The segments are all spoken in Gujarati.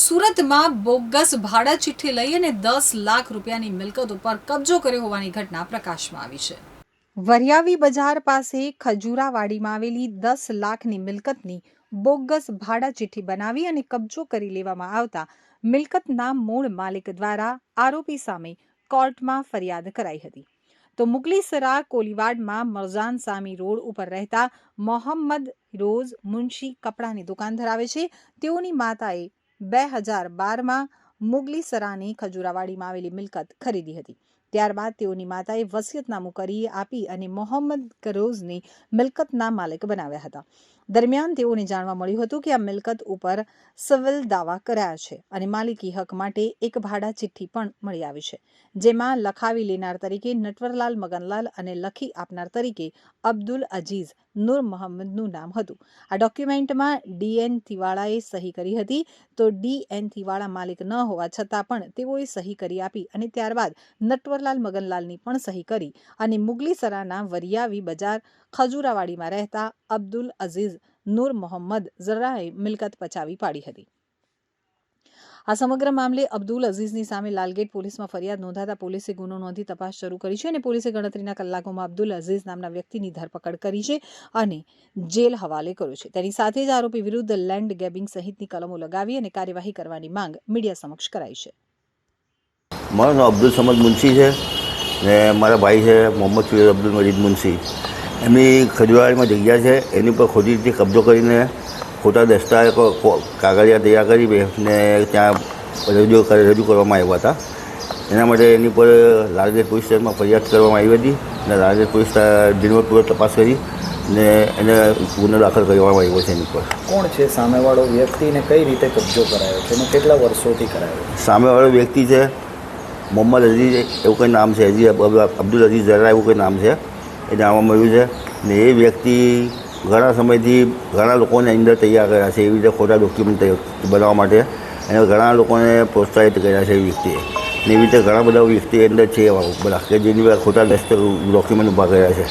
સુરતમાં બોગસ ભાડા ચિઠ્ઠી લઈ અને દસ લાખ રૂપિયાની મિલકત ઉપર કબજો કર્યો હોવાની ઘટના પ્રકાશમાં આવી છે. વરિયાવી બજાર પાસે ખજુરાવાડીમાં આવેલી દસ લાખની મિલકતની બોગસ ભાડા ચિઠ્ઠી બનાવી અને કબજો કરી લેવામાં આવતા મિલકતના મૂળ માલિક દ્વારા આરોપી સામે કોર્ટમાં ફરિયાદ કરાઈ હતી. તો મુગલીસરા કોલીવાડમાં મરજાન સામી રોડ ઉપર રહેતા મોહમ્મદ રોઝ મુનશી કપડાની દુકાન ધરાવે છે. તેઓની માતાએ બે હજાર બારમાં મુગલીસરાની ખજુરાવાડીમાં આવેલી મિલકત ખરીદી હતી. ત્યારબાદ તેઓની માતાએ વસિયતનામું કરી આપી અને મોહમ્મદ કરોઝની મિલકતના માલિક બનાવ્યા હતા. દરમિયાન તેઓને જાણવા મળ્યું હતું કે આ મિલકત ઉપર સિવિલ દાવા કરાયા છે અને માલિકી હક માટે એક ભાડા ચિઠ્ઠી પણ મળી આવી છે, જેમાં લખાવી લેનાર તરીકે નટવરલાલ મગનલાલ અને લખી આપનાર તરીકે અબ્દુલ અજીઝ નૂર મોહમ્મદનું નામ હતું. આ ડોક્યુમેન્ટમાં ડીએન તિવાળાએ સહી કરી હતી, તો ડીએન તિવાળા માલિક ન હોવા છતાં પણ તેઓએ સહી કરી આપી અને ત્યારબાદ નટવરલાલ મગનલાલની પણ સહી કરી અને મુગલીસરાના વરિયાવી બજાર ખજૂરાવાડીમાં રહેતા અબ્દુલ અઝીઝ નૂર મોહમ્મદ ઝર્રાએ મિલકત પચાવી પાડી હતી. આ સમગ્ર મામલે અબ્દુલ અઝીઝની સામે લાલગેટ પોલીસમાં ફરિયાદ નોંધાતા પોલીસે ગુનો નોંધી તપાસ શરૂ કરી છે અને પોલીસે ગણતરીના કલાકોમાં અબ્દુલ અઝીઝ નામના વ્યક્તિની ધરપકડ કરી છે અને જેલ હવાલે કર્યો છે. તેની સાથે જ આરોપી વિરુદ્ધ લેન્ડ ગેબિંગ સહિતની કલમો લગાવી અને કાર્યવાહી કરવાની માંગ મીડિયા સમક્ષ કરાઈ છે. મારું નામ અબ્દુલ સમદ મુનશી છે ને મારા ભાઈ છે મોહમ્મદ ફિરોઝ અબ્દુલ મજીદ મુનશી. એમની ખજૂરાવાડીમાં જગ્યા છે એની ઉપર ખોટી રીતે કબજો કરીને ખોટા દસ્તાવેજો કાગળિયા તૈયાર કરી ને ત્યાં રજૂ કરી- રજૂ કરવામાં આવ્યા હતા. એના માટે એની પર લાલગેટ પોલીસ સ્ટેશનમાં ફરિયાદ કરવામાં આવી હતી અને લાલગેટ પોલીસ ઝીણવટપૂર્વક તપાસ કરી ને એને ગુનો દાખલ કરવામાં આવ્યો છે એની પર કોણ છે? સામેવાળો વ્યક્તિ ને કઈ રીતે કબજો કરાયો છે અને કેટલા વર્ષોથી કરાયો સામેવાળો વ્યક્તિ છે મોહમ્મદ અઝીઝ એવું કંઈ નામ છે અઝીઝ અબ- અબ- અબ્દુલ અઝીઝ જરા એવું કંઈ નામ છે. એ જાણવા મળ્યું છે. ને એ વ્યક્તિ ઘણા સમયથી ઘણા લોકોને અંદર તૈયાર કર્યા છે. એવી રીતે ખોટા ડોક્યુમેન્ટ બનાવવા માટે અને ઘણા લોકોને પ્રોત્સાહિત કર્યા છે એ વ્યક્તિએ. ને એવી રીતે ઘણા બધા વ્યક્તિ અંદર છે એવા બધા કે જેની ખોટા ડોક્યુમેન્ટ ઊભા કર્યા છે.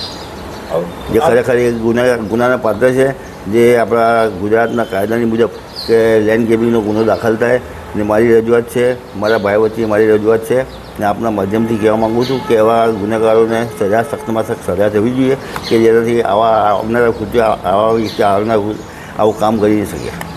જે ખરેખર એ ગુના ગુનાના પાત્ર છે. જે આપણા ગુજરાતના કાયદાની મુજબ કે લેન્ડ ગેબિંગનો ગુનો દાખલ થાય ને મારી રજૂઆત છે, મારા ભાઈ વચ્ચે મારી રજૂઆત છે ને આપના માધ્યમથી કહેવા માગું છું કે એવા ગુનેગારોને સજા સખ્તમાં સખ્ત સજા થવી જોઈએ કે જેનાથી આવા આવનારા કૃત્ય, આવા આવનાર આવું કામ કરી શકે